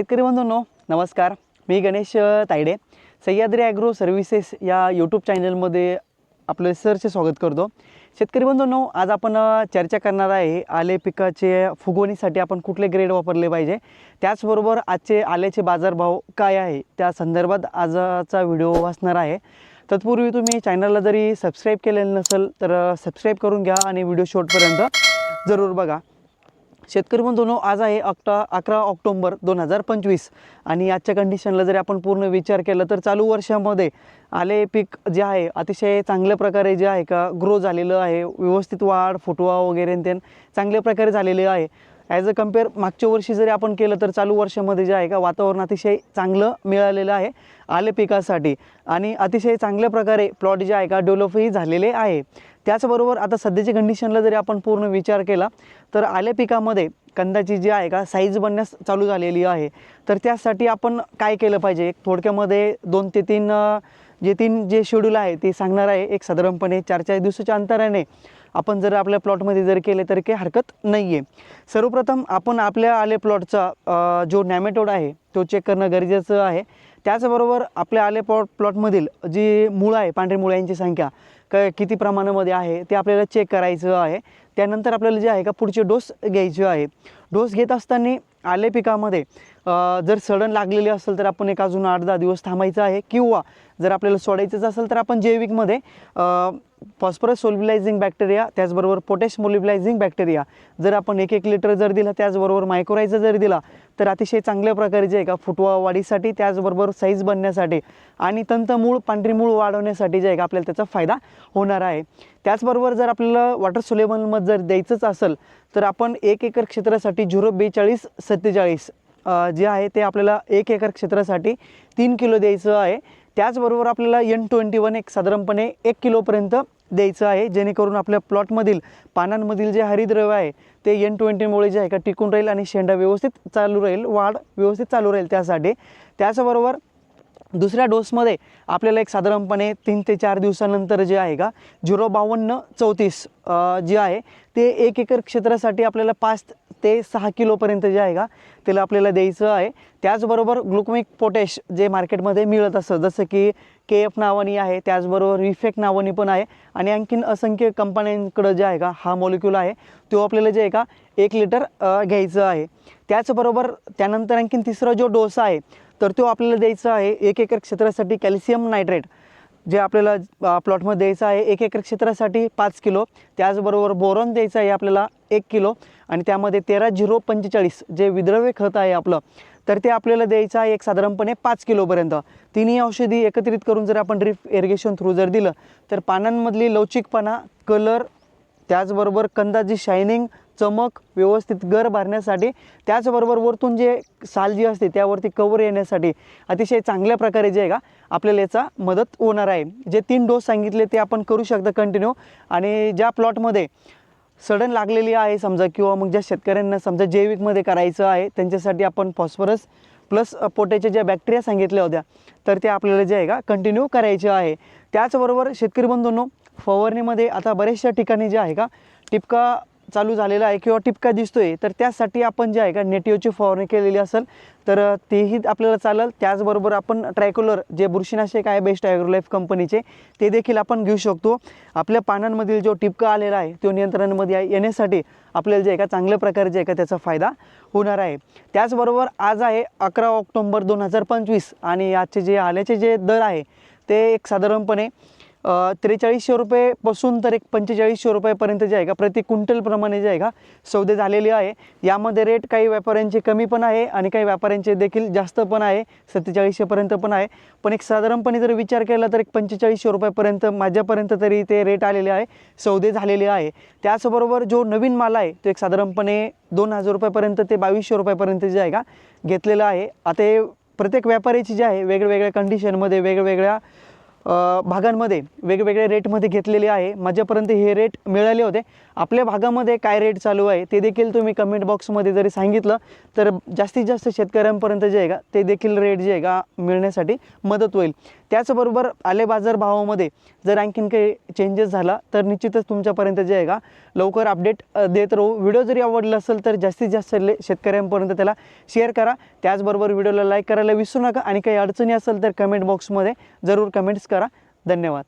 शेतकरी बंधूंनो नमस्कार. मी गणेश तायडे. सह्याद्री ॲग्रो सर्व्हिसेस या यूट्यूब चॅनलमध्ये आपलं सरचे स्वागत करतो. शेतकरी बंधूंनो आज आपण चर्चा करणार आहे आले पिकाचे फुगवणीसाठी आपण कुठले ग्रेड वापरले पाहिजे? त्याचबरोबर आजचे आल्याचे बाजारभाव काय आहे? त्या संदर्भात आजचा व्हिडिओ असणार आहे. तत्पूर्वी तुम्ही चॅनलला जरी सबस्क्राईब केलेलं नसेल तर सबस्क्राईब करून घ्या आणि व्हिडिओ शॉर्टपर्यंत जरूर बघा. शेतकरी बंधूनो आज आहे अकरा अकरा ऑक्टोंबर दोन हजार पंचवीस. आणि आजच्या कंडिशनला जरी आपण पूर्ण विचार केला तर चालू वर्षामध्ये आले पीक जे आहे अतिशय चांगल्या प्रकारे जे आहे का ग्रो झालेलं आहे. व्यवस्थित वाढ फुटवा वगैरे ते चांगल्या प्रकारे झालेले आहे. ॲज अ कंपेअर मागच्या वर्षी जरी आपण केलं तर चालू वर्षामध्ये जे आहे का वातावरण अतिशय चांगलं मिळालेलं आहे आले पिकासाठी. आणि अतिशय चांगल्या प्रकारे प्लॉट जे आहे का डेव्हलपही झालेले आहे. त्याचबरोबर आता सध्याच्या कंडिशनला जरी आपण पूर्ण विचार केला तर आल्या पिकामध्ये कंदाची जी आहे का साईज बनण्यास चालू झालेली आहे. तर त्यासाठी आपण काय केलं पाहिजे? एक थोडक्यामध्ये दोन ते तीन जे तीन जे शेड्यूल आहे ते सांगणार आहे. एक साधारणपणे चार चार दिवसाच्या अंतराने आपण जर आपल्या प्लॉटमध्ये जर केले तर काही हरकत नाही आहे सर्वप्रथम आपण आपल्या आले प्लॉटचा जो नॅमेटोड आहे तो चेक करणं गरजेचं आहे. त्याचबरोबर आपल्या आले प्लॉट प्लॉटमधील जी मुळं आहे पांढरी मुळं यांची संख्या क किती प्रमाणामध्ये आहे ते आपल्याला चेक करायचं आहे. त्यानंतर आपल्याला जे आहे का पुढचे डोस घ्यायचे आहे. डोस घेत असताना आले पिकामध्ये जर सडन लागलेली असेल तर आपण एक अजून आठ दहा दिवस थांबायचं आहे. किंवा जर आपल्याला सोडायचंच असेल तर आपण जैविकमध्ये फॉस्फरस सोल्बिलायझिंग बॅक्टेरिया त्याचबरोबर पोटॅश मोलिबिलायझिंग बॅक्टेरिया. जर आपण एक एक लिटर जर दिला त्याचबरोबर मायक्रोरायझर जर दिला तर अतिशय चांगल्या प्रकारे जे आहे का फुटवा वाढीसाठी त्याचबरोबर साईज बनण्यासाठी आणि तंतमूळ पांढरी मूळ वाढवण्यासाठी जे आहे का आपल्याला त्याचा फायदा होणार आहे. त्याचबरोबर जर आपल्याला वॉटर सोलेबलमध्ये जर द्यायचंच असेल तर आपण एक एकर क्षेत्रासाठी झिरो बेचाळीस सत्तेचाळीस जे आहे ते आपल्याला एक एकर क्षेत्रासाठी तीन किलो द्यायचं आहे. त्याचबरोबर आपल्याला एन ट्वेंटी वन एक साधारणपणे एक किलोपर्यंत द्यायचं आहे. जेणेकरून आपल्या प्लॉटमधील पानांमधील जे हरिद्रव्य आहे ते एन ट्वेंटीमुळे जे आहे का टिकून राहील आणि शेंडा व्यवस्थित चालू राहील वाढ व्यवस्थित चालू राहील त्यासाठी. त्याचबरोबर दुसऱ्या डोसमध्ये आपल्याला एक साधारणपणे तीन ते चार दिवसानंतर जे आहे का झिरो बावन्न चौतीस जे आहे ते एक एकर क्षेत्रासाठी आपल्याला पाच ते सहा किलोपर्यंत जे आहे का त्याला आपल्याला द्यायचं आहे. त्याचबरोबर ग्लुकोमिक पोटॅश जे मार्केटमध्ये मिळत असतं जसं की के एफ नावानी आहे त्याचबरोबर विफेक नावानी पण आहे. आणि आणखीन असंख्य कंपन्यांकडं जे आहे का हा मॉलिक्यूल आहे तो आपल्याला जे आहे का एक लिटर घ्यायचं आहे. त्याचबरोबर त्यानंतर आणखीन तिसरा जो डोस आहे तर तो आपल्याला द्यायचा आहे एक एकर क्षेत्रासाठी कॅल्शियम नायट्रेट जे आपल्याला प्लॉटमध्ये द्यायचं आहे एक एकर क्षेत्रासाठी पाच किलो. त्याचबरोबर बोरॉन द्यायचं आहे आपल्याला एक किलो. आणि त्यामध्ये तेरा झिरो पंचेचाळीस जे विद्रव्य खत आहे आपलं तर ते आपल्याला द्यायचं आहे एक साधारणपणे पाच किलोपर्यंत. तिन्ही औषधी एकत्रित करून जर आपण ड्रिप इरिगेशन थ्रू जर दिलं तर पानांमधली लवचिकपणा कलर त्याचबरोबर कंदाची शायनिंग चमक व्यवस्थित गर भरण्यासाठी त्याचबरोबर वरतून जे साल जी असते त्यावरती कवर येण्यासाठी अतिशय चांगल्या प्रकारे जे आहे का आपल्याला याचा मदत होणार आहे. जे तीन डोस सांगितले ते आपण करू शकता कंटिन्यू आणि ज्या प्लॉटमध्ये सडन लागलेली आहे समजा किंवा मग ज्या शेतकऱ्यांना समजा जैविकमध्ये करायचं आहे त्यांच्यासाठी आपण फॉस्फरस प्लस पोट्याच्या ज्या बॅक्टेरिया सांगितल्या होत्या तर ते आपल्याला जे आहे का कंटिन्यू करायचे आहे. त्याचबरोबर शेतकरी बंधूंनो फवारणीमध्ये आता बऱ्याचशा ठिकाणी जे आहे का टिपका चालू झालेला आहे किंवा टिपका दिसतोय तर त्यासाठी आपण जे आहे का नेटिओची फवारणी केलेली असेल तर तेही आपल्याला चालेल. त्याचबरोबर आपण ट्रायकोलर जे बुरशीनाशक आहे बेस्ट ॲग्रोलाईफ कंपनीचे ते देखील आपण घेऊ शकतो. आपल्या पानांमधील जो टिपका आलेला आहे तो नियंत्रणामध्ये आहे- येण्यासाठी आपल्याला जे आहे का चांगल्या प्रकारे जे आहे का त्याचा फायदा होणार आहे. त्याचबरोबर आज आहे अकरा ऑक्टोंबर दोन हजार पंचवीस आणि आजचे जे आल्याचे जे दर आहे ते एक साधारणपणे त्रेचाळीसशे रुपयेपासून तर एक पंचेचाळीसशे रुपयेपर्यंत जे आहे का प्रति क्विंटलप्रमाणे जे आहे का सौदे झालेले आहे. यामध्ये रेट काही व्यापाऱ्यांचे कमी पण आहे आणि काही व्यापाऱ्यांचे देखील जास्त पण आहे सत्तेचाळीसशेपर्यंत पण आहे. पण एक साधारणपणे जर विचार केला तर एक पंचेचाळीसशे रुपयापर्यंत माझ्यापर्यंत तरी ते रेट आलेले आहे सौदे झालेले आहे. त्याचबरोबर जो नवीन माल आहे तो एक साधारणपणे दोन हजार रुपयापर्यंत ते बावीसशे रुपयापर्यंत जे आहे का घेतलेलं आहे. आता हे प्रत्येक व्यापाऱ्याची जे आहे वेगवेगळ्या कंडिशनमध्ये वेगवेगळ्या भागांमध्ये वेगवेगळ्या रेटमध्ये घेतलेले आहे. माझ्यापर्यंत हे रेट मिळाले होते. आपल्या भागामध्ये काय रेट चालू आहे ते देखील तुम्ही कमेंट बॉक्समध्ये जरी सांगितलं तर जास्तीत जास्त शेतकऱ्यांपर्यंत जे आहे का ते देखील रेट जे आहे का मिळण्यासाठी मदत होईल. त्याचबरोबर आले बाजार भावामध्ये जर आणखीन काही चेंजेस झाला तर निश्चितच तुमच्यापर्यंत जे आहे का लवकर अपडेट देत राहू. व्हिडिओ जरी आवडला असेल तर जास्तीत जास्त ले- शेतकऱ्यांपर्यंत त्याला शेअर करा. त्याचबरोबर व्हिडिओला लाईक करायला विसरू नका. आणि काही अडचणी असेल तर कमेंट बॉक्समध्ये जरूर कमेंट्स करा. धन्यवाद.